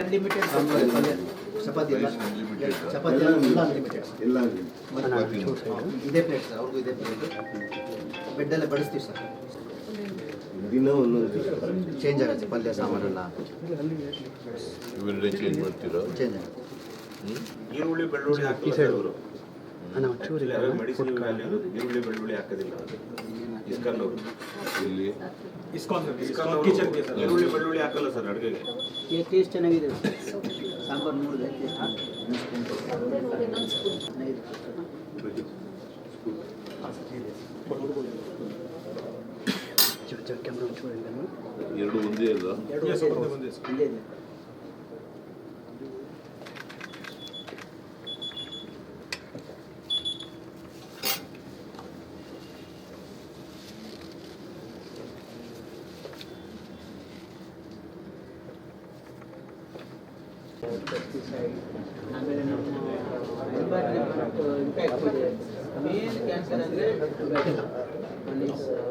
Unlimited chapati ಎಲ್ಲ ಚಪಾತಿ ಎಲ್ಲ unlimited ಎಲ್ಲ ಇದೇ ಪ್ಲೇಟ್ ಸರ್ ಅವ್ರಿಗೂ ಇದೇ ಪ್ಲೇಟ್ ಬೆಡ್ಡಲ್ಲೇ ಬಡಿಸ್ತೀವಿ ಸರ್ ದಿನ ಒಂದೊಂದು ಚೇಂಜ್ ಆಗುತ್ತೆ ಪಲ್ಯ ಸಾಮಾನೆಲ್ಲ. ಇವೆರಡೇ ಚೇಂಜ್ ಮಾಡ್ತೀರಾ? ಚೇಂಜ್ ಆಗುತ್ತೆ. ಈರುಳ್ಳಿ ಬೆಳ್ಳುಳ್ಳಿ ಹಾಕಿಲ್ಲ ಅವರು. ಮೆಡಿಸಿನ್ ವ್ಯಾಲ್ಯೂ ಈರುಳ್ಳಿ ಬೆಳ್ಳುಳ್ಳಿ ಹಾಕೋದಿಲ್ಲ ಇಸ್ಕಾನ್ ಅವರು. ಇಲ್ಲಿ? ಇಸ್ಕಾನ್ ಇಸ್ಕಾನ್ ಕಿಚನ್ ಈರುಳ್ಳಿ ಬೆಳ್ಳುಳ್ಳಿ ಹಾಕಲ್ಲ ಸರ್ ಅಡುಗೆಗೆ. ಟೇಸ್ಟ್ ಚೆನ್ನಾಗಿದೆ. ಸಾಂಬಾರು ನೋಡಿದೆ ಎರಡು ಒಂದೇ ಅಲ್ಲ? ಇಲ್ಲೇ ಇದೆ. ಆಮೇಲೆ ನಮ್ಮ ಇದೆ. ಮೇನ್ ಕ್ಯಾನ್ಸರ್ ಅಂದರೆ